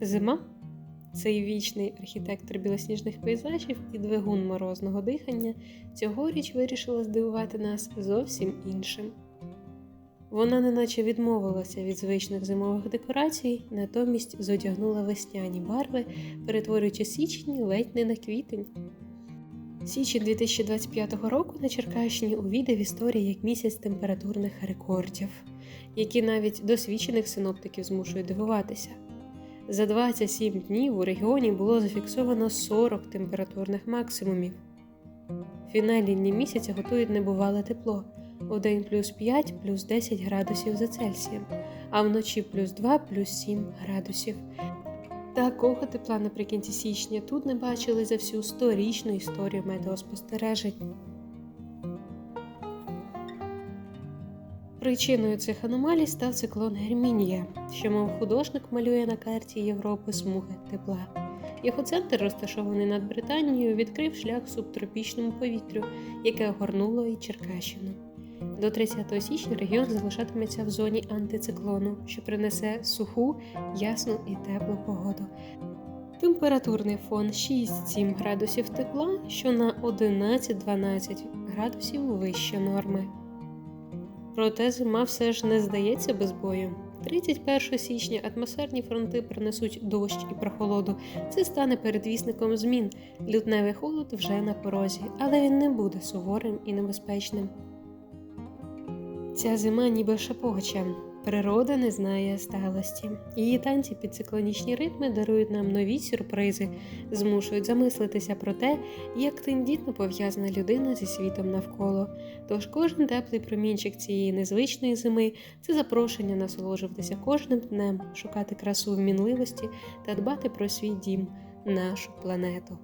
Зима цей вічний архітектор білосніжних пейзажів і двигун морозного дихання цьогоріч вирішила здивувати нас зовсім іншим. Вона неначе відмовилася від звичних зимових декорацій, натомість зодягнула весняні барви, перетворюючи січень ледь не на квітень. Січень 2025 року на Черкащині увійде в історії як місяць температурних рекордів, які навіть досвідчених синоптиків змушують дивуватися. За 27 днів у регіоні було зафіксовано 40 температурних максимумів. Фінальні дні місяця готують небувале тепло у день плюс 5 плюс 10 градусів за Цельсієм, а вночі плюс 2 плюс 7 градусів. Такого тепла наприкінці січня тут не бачили за всю сторічну історію метеоспостережень. Причиною цих аномалій став циклон Гермінія, що, мов художник малює на карті Європи смуги тепла. Його центр, розташований над Британією, відкрив шлях субтропічному повітрю, яке огорнуло і Черкащину. До 30 січня регіон залишатиметься в зоні антициклону, що принесе суху, ясну і теплу погоду. Температурний фон 6-7 градусів тепла, що на 11-12 градусів вище норми. Проте зима все ж не здається без бою. 31 січня атмосферні фронти принесуть дощ і прохолоду. Це стане передвісником змін. Лютневий холод вже на порозі, але він не буде суворим і небезпечним. Ця зима ніби шапоча. Природа не знає сталості. Її танці під циклонічні ритми дарують нам нові сюрпризи, змушують замислитися про те, як тендітно пов'язана людина зі світом навколо. Тож кожен теплий промінчик цієї незвичної зими це запрошення насолоджуватися кожним днем, шукати красу в мінливості та дбати про свій дім, нашу планету.